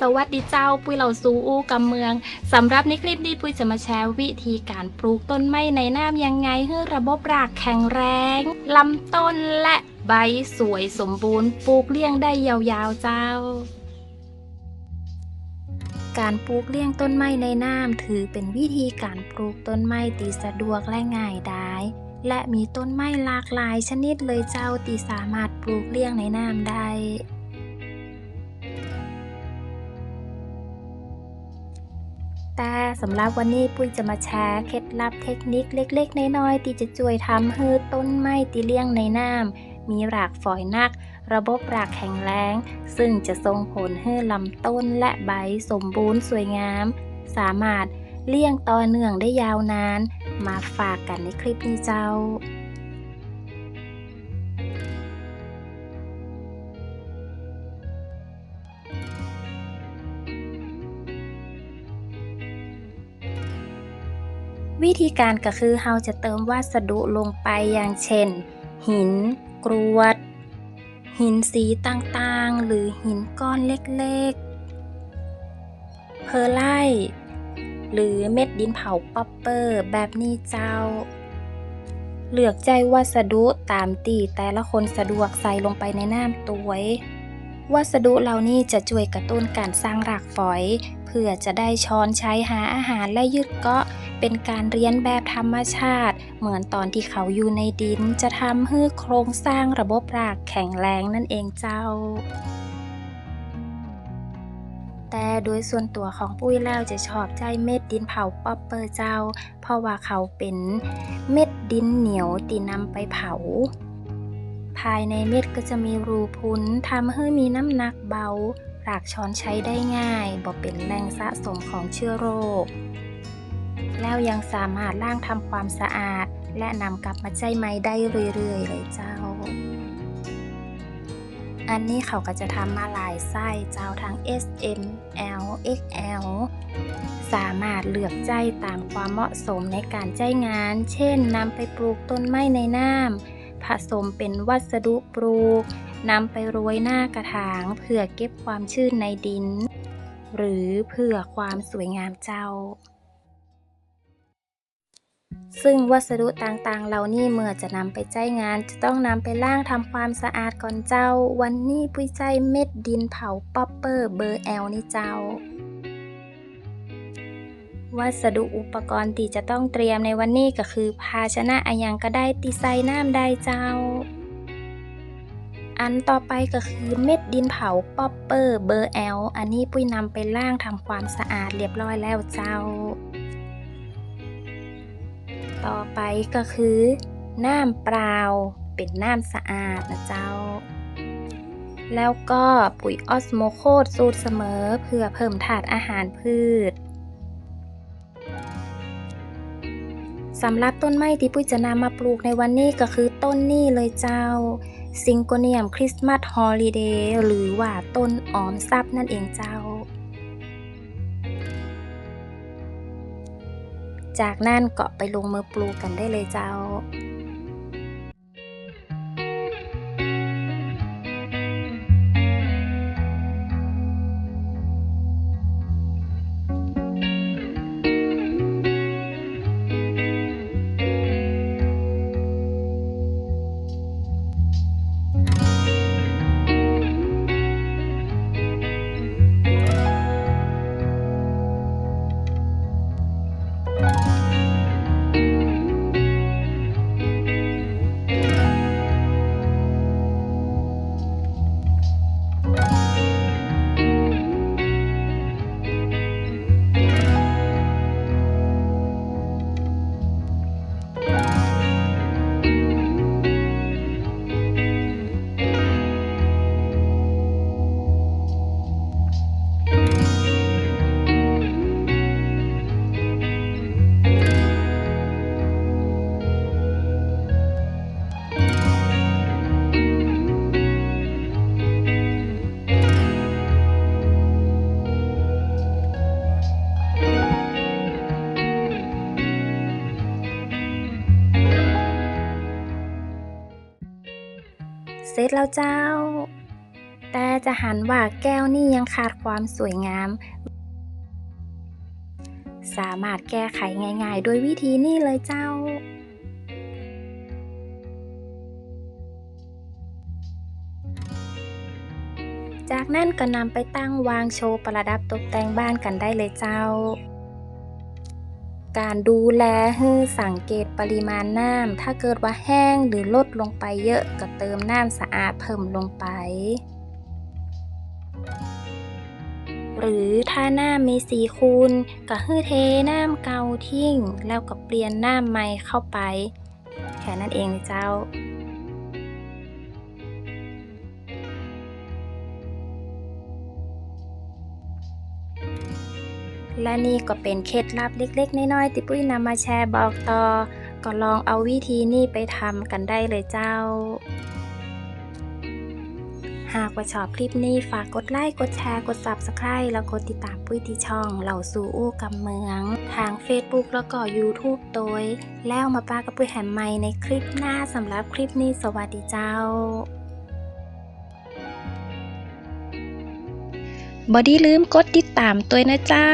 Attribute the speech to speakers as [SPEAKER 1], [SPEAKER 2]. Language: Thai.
[SPEAKER 1] สวัสดีเจ้า ปุ้ยเหล่าซูอูกำเมืองสำหรับในคลิปนี้ปุ้ยจะมาแชร์วิธีการปลูกต้นไม้ในน้ำยังไงให้ระบบรากแข็งแรงลำต้นและใบสวยสมบูรณ์ปลูกเลี้ยงได้ยาวๆเจ้า การปลูกเลี้ยงต้นไม้ในน้ำถือเป็นวิธีการปลูกต้นไม้ตีสะดวกและง่ายดายและมีต้นไม้หลากหลายชนิดเลยเจ้าที่สามารถปลูกเลี้ยงในน้ำได้ แต่สำหรับวันนี้ปุ้ยจะมาแชร์เคล็ดลับเทคนิคเล็ก ๆ น้อยๆที่จะช่วยทำให้ต้นไม้ที่เลี้ยงในน้ำมีรากฝอยนัก ระบบรากแข็งแรงซึ่งจะส่งผลให้ลำต้นและใบสมบูรณ์สวยงาม สามารถเลี้ยงต่อเนื่องได้ยาวนาน มาฝากกันในคลิปนี้เจ้า วิธีการก็คือเราจะเติมวัสดุลงไปอย่างเช่น หิน กรวด หินสีต่างๆ หรือหินก้อนเล็กๆ เพอร์ไลหรือเม็ดดินเผาป๊อปเปอร์แบบนี้เจ้า เลือกใจวัสดุตามตีแต่ละคนสะดวกใส่ลงไปในน้ำตัวย วัสดุเหล่านี้จะช่วยกระตุ้นการสร้างรากฝอย เพื่อจะได้ช้อนใช้หาอาหารและยึดเกาะ เป็นการเรียนแบบธรรมชาติ เหมือนตอนที่เขาอยู่ในดินจะทำให้โครงสร้างระบบรากแข็งแรงนั่นเองเจ้า แต่โดยส่วนตัวของปุ้ยแล้วจะชอบใจเม็ดดินเผาป๊อปเปอร์เจ้า เพราะว่าเขาเป็นเม็ดดินเหนียวตีนำไปเผาภายในเม็ดก็จะมีรูพุนทำให้มีน้ำหนักเบารากช้อนใช้ได้ง่าย บ่เป็นแหล่งสะสมของเชื้อโรค แล้วยังสามารถล้างทำความสะอาด และนำกลับมาใจไม้ได้เรื่อยๆ เลยเจ้า อันนี้เขาก็จะทำมาหลายไส้เจ้าทั้ง S M L X L สามารถเลือกใจตามความเหมาะสมในการใจงาน เช่นนำไปปลูกต้นไม้ในน้ำผสมเป็นวัสดุปลูกนำไปโรยหน้ากระถางเพื่อเก็บความชื้นในดิน หรือเพื่อความสวยงามเจ้า ซึ่งวัสดุต่างๆ เหล่านี้เมื่อจะนำไปใช้งาน จะต้องนำไปล้างทำความสะอาดก่อนเจ้า วันนี้ปุ้ยใจเม็ดดินเผาป๊อปเปอร์เบอร์แอลนี่เจ้า วัสดุอุปกรณ์ที่จะต้องเตรียมในวันนี้ก็คือ ภาชนะอะยังก็ได้ตีใส่น้ำได้เจ้า อันต่อไปก็คือเม็ดดินเผาป๊อปเปอร์เบอร์แอลอันนี้ปุ้ยนำไปล้างทำความสะอาดเรียบร้อยแล้วเจ้า ต่อไปก็คือ น้ำเปล่า เป็นน้ำสะอาดนะเจ้า แล้วก็ปุ๋ยออสโมโคดสูตรเสมอเพื่อเพิ่มถาดอาหารพืชสำหรับต้นไม้ที่ปุ้ยจะนำมาปลูกในวันนี้ก็คือต้นนี้เลยเจ้าซิงโกเนียมคริสต์มาสฮอลิเดย์หรือว่าต้นออมทรัพย์นั่นเองเจ้า จากนั้นก็ไปลงมือปลูกกันได้เลยเจ้า เสร็จแล้วเจ้า แต่จะหันว่าแก้วนี่ยังขาดความสวยงาม สามารถแก้ไขง่ายๆโดวยวิธีนี้เลยเจ้าจากนั้นก็นำไปตั้งวางโชว์ประดับตกแต่งบ้านกันได้เลยเจ้า การดูแลให้สังเกตปริมาณน้ำถ้าเกิดว่าแห้งหรือลดลงไปเยอะก็เติมน้ำสะอาดเพิ่มลงไป หรือถ้าน้ำมีสีคูณก็ให้เทน้ำเก่าทิ้ง แล้วก็เปลี่ยนน้ำใหม่เข้าไป แค่นั้นเองเลยเจ้า และนี่ก็เป็นเคล็ดลับเล็ก ๆ น้อยๆที่ปุ้ยนำมาแชร์บอกต่อ ก็ลองเอาวิธีนี้ไปทำกันได้เลยเจ้า หากว่าชอบคลิปนี้ฝากกดไลค์ กดแชร์ กด Subscribe แล้วกดติดตามปุ้ยที่ช่องเหล่าสู่อู้กำเมือง ทาง Facebook แล้วก็ YouTube โดยแล้วมาป้ากับปุ้ยแหมใหม่ในคลิปหน้าสำหรับคลิปนี้สวัสดีเจ้า บอดี้ลืมกดติดตามตัวนะเจ้า